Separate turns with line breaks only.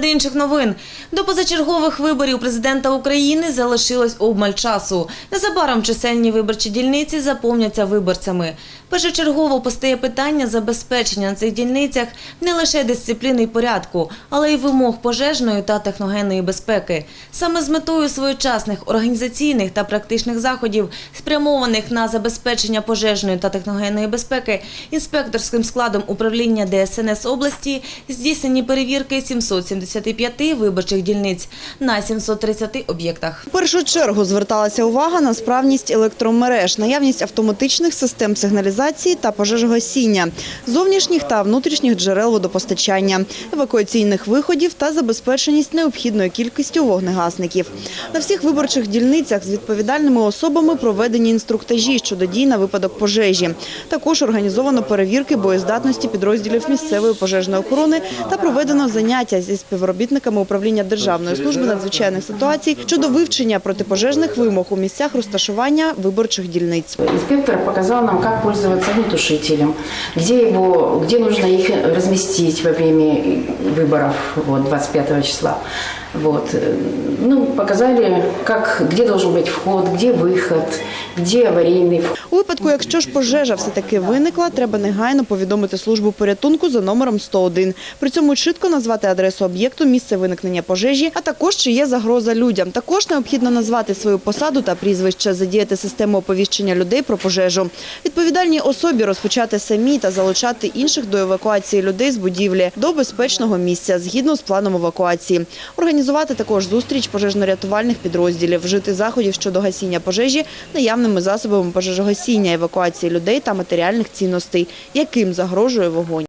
Та інших новин. До позачергових виборів президента України залишилось обмаль часу. Незабаром чисельні виборчі дільниці заповняться виборцями. Першочергово постає питання забезпечення на цих дільницях не лише дисципліни й порядку, але й вимог пожежної та техногенної безпеки. Саме з метою своєчасних організаційних та практичних заходів, спрямованих на забезпечення пожежної та техногенної безпеки, інспекторським складом управління ДСНС області здійснені перевірки 775 виборчих дільниць на 730 об'єктах.
В першу чергу зверталася увага на справність електромереж, наявність автоматичних систем сигналізації та пожежогасіння, зовнішніх та внутрішніх джерел водопостачання, евакуаційних виходів та забезпеченість необхідною кількістю вогнегасників. На всіх виборчих дільницях з відповідальними особами проведені інструктажі щодо дій на випадок пожежі. Також організовано перевірки боєздатності підрозділів місцевої пожежної охорони та проведено заняття зі співробітниками управління Державної служби надзвичайних ситуацій щодо вивчення протипожежних вимог у місцях розташування виборчих дільниць.
Інспектор показал нам, как пользоваться витушителем, где, його, где нужно їх разместить во время выборов вот, 25 числа. Вот. э, Ну, показали, как, где должен быть вход, где выход, где аварийный вход.
У випадку, якщо ж пожежа все-таки виникла, треба негайно повідомити службу порятунку за номером 101. При цьому чітко назвати адресу об'єкту, місце виникнення пожежі, а також чи є загроза людям. Також необхідно назвати свою посаду та прізвище, задіяти систему оповіщення людей про пожежу. Відповідальній особі розпочати самі та залучати інших до евакуації людей з будівлі до безпечного місця згідно з планом евакуації. Організувати також зустріч пожежно-рятувальних підрозділів, вжити заходів щодо гасіння пожежі наявними засобами пожежогасіння, евакуації людей та матеріальних цінностей, яким загрожує вогонь.